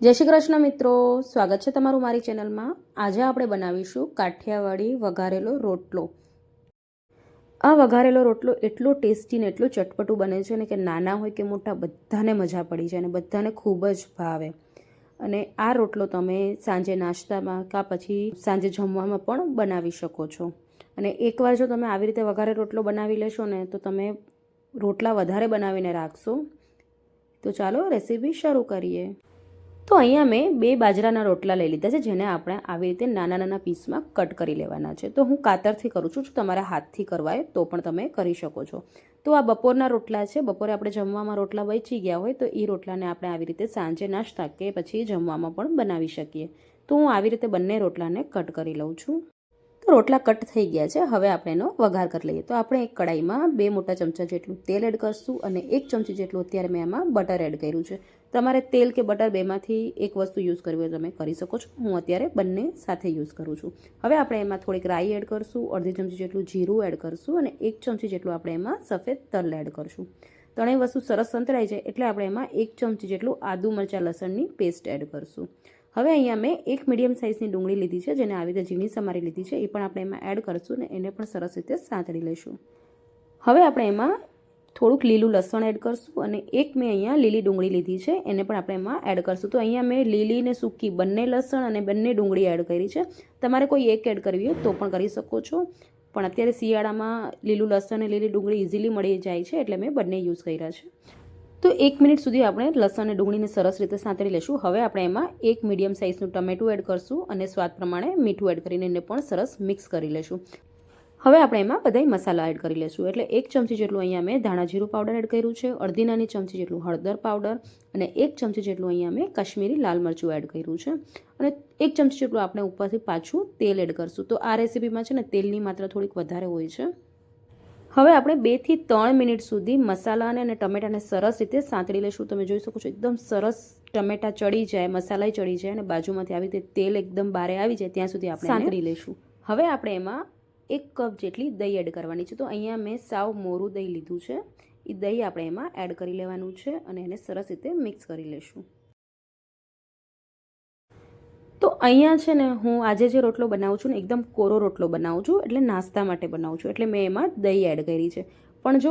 જય શ્રી કૃષ્ણ મિત્રો. સ્વાગત છે તમારું મારી ચેનલમાં. આજે આપણે બનાવીશું કાઠિયાવાડી વઘારેલો રોટલો. આ વઘારેલો રોટલો એટલો ટેસ્ટી ને એટલો ચટપટું બને છે ને કે નાના હોય કે મોટા બધાને મજા પડી જાય અને બધાને ખૂબ જ ભાવે. અને આ રોટલો તમે સાંજે નાસ્તામાં કાં પછી સાંજે જમવામાં પણ બનાવી શકો છો. અને એકવાર જો તમે આવી રીતે વઘારે રોટલો બનાવી લેશો ને તો તમે રોટલા વધારે બનાવીને રાખશો. તો ચાલો રેસીપી શરૂ કરીએ. તો અહીંયા મેં બે બાજરાના રોટલા લઈ લીધા છે, જેને આપણે આવી રીતે નાના નાના પીસમાં કટ કરી લેવાના છે. તો હું કાતરથી કરું છું, જો તમારા હાથથી કરવાય તો પણ તમે કરી શકો છો. તો આ બપોરના રોટલા છે, બપોરે આપણે જમવામાં રોટલા બચી ગયા હોય તો એ રોટલાને આપણે આવી રીતે સાંજે નાસ્તા કે પછી જમવામાં પણ બનાવી શકીએ. તો હું આવી રીતે બંને રોટલાને કટ કરી લઉં છું. તો રોટલા કટ થઈ ગયા છે, હવે આપણે એનો વઘાર કરી લઈએ. તો આપણે એક કડાઈમાં બે મોટા ચમચા જેટલું તેલ એડ કરશું અને એક ચમચી જેટલું અત્યારે મેં એમાં બટર એડ કર્યું છે. તમારે તેલ કે બટર બેમાંથી એક વસ્તુ યુઝ કરવી હોય તમે કરી શકો છો. હું અત્યારે બંને સાથે યુઝ કરું છું. હવે આપણે એમાં થોડીક રાઈ એડ કરશું, અડધી ચમચી જેટલું જીરું એડ કરશું અને એક ચમચી જેટલું આપણે એમાં સફેદ તલ એડ કરશું. ત્રણેય વસ્તુ સરસ સંતરાઈ જાય એટલે આપણે એમાં એક ચમચી જેટલું આદુ મરચાં લસણની પેસ્ટ એડ કરશું. હવે અહીંયા મેં એક મીડિયમ સાઇઝની ડુંગળી લીધી છે, જેને આવી રીતે ઝીણી સમારી લીધી છે. એ પણ આપણે એમાં એડ કરશું અને એને પણ સરસ રીતે સાંતળી લઈશું. હવે આપણે એમાં થોડુંક લીલું લસણ એડ કરશું અને એક મેં અહીંયા લીલી ડુંગળી લીધી છે, એને પણ આપણે એમાં એડ કરશું. તો અહીંયા મેં લીલી ને સૂકી બંને લસણ અને બંને ડુંગળી એડ કરી છે. તમારે કોઈ એક એડ કરવી હોય તો પણ કરી શકો છો. પણ અત્યારે શિયાળામાં લીલું લસણ અને લીલી ડુંગળી ઇઝીલી મળી જાય છે, એટલે મેં બંને યુઝ કર્યા છે. તો એક મિનિટ સુધી આપણે લસણ અને ડુંગળીને સરસ રીતે સાંતળી લેશું. હવે આપણે એમાં એક મીડિયમ સાઇઝનું ટમેટું એડ કરશું અને સ્વાદ પ્રમાણે મીઠું એડ કરીને એને પણ સરસ મિક્સ કરી લેશું. હવે આપણે એમાં બધાય મસાલા એડ કરી લઈશું એટલે એક ચમચી જેટલું અહીંયા મેં ધાણા જીરું પાવડર એડ કર્યું છે અડધી નાની ચમચી જેટલું હળદર પાવડર અને એક ચમચી જેટલું અહીંયા મેં કાશ્મીરી લાલ મરચું એડ કર્યું છે. અને એક ચમચી જેટલું આપણે ઉપરથી પાછું તેલ એડ કરશું. તો આ રેસીપીમાં છે ને તેલની માત્રા થોડીક વધારે હોય છે. હવે આપણે બેથી ત્રણ મિનિટ સુધી મસાલાને અને ટમેટાને સરસ રીતે સાંતળી લઈશું તમે જોઈ શકો છો એકદમ સરસ ટમેટા ચડી જાય મસાલાય ચડી જાય અને બાજુમાંથી આવી રીતે તેલ એકદમ બારે આવી જાય ત્યાં સુધી આપણે સાંતળી લઈશું હવે આપણે એમાં એક કપ જેટલી દહીં એડ કરવાની છે. તો અહીંયા મેં સાવ મોરું દહીં લીધું છે. એ દહીં આપણે એમાં એડ કરી લેવાનું છે અને એને સરસ રીતે મિક્સ કરી લઈશું તો અહીંયા છે ને હું આજે જે રોટલો બનાવું છું ને, એકદમ કોરો રોટલો બનાવું છું, એટલે નાસ્તા માટે બનાવું છું. એટલે મેં એમાં દહીં એડ કરી છે. પણ જો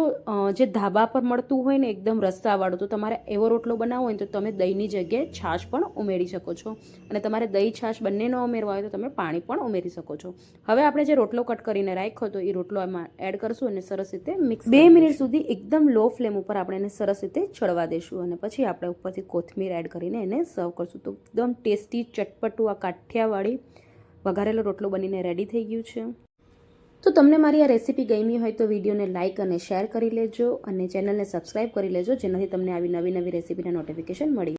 જે ધાબા પર મળતું હોય ને એકદમ રસ્તાવાળું તો તમારે એવો રોટલો બનાવવો હોય તો તમે દહીંની જગ્યાએ છાશ પણ ઉમેરી શકો છો. અને તમારે દહીં છાશ બંને ન ઉમેરવા હોય તો તમે પાણી પણ ઉમેરી શકો છો. હવે આપણે જે રોટલો કટ કરીને રાખ્યો તો એ રોટલો એમાં એડ કરશું અને સરસ રીતે મિક્સ બે મિનિટ સુધી એકદમ લો ફ્લેમ ઉપર આપણે એને સરસ રીતે ચડવા દઈશું અને પછી આપણે ઉપરથી કોથમીર એડ કરીને એને સર્વ કરશું. તો એકદમ ટેસ્ટી ચટપટું આ કાઠિયાવાડી વઘારેલો રોટલો બનીને રેડી થઈ ગયું છે. તો તમને મારી આ રેસીપી ગમી હોય તો વિડીયોને લાઇક અને શેર કરી લેજો અને ચેનલને સબસ્ક્રાઈબ કરી લેજો જેનાથી તમને આવી નવી નવી રેસીપીના નોટિફિકેશન મળી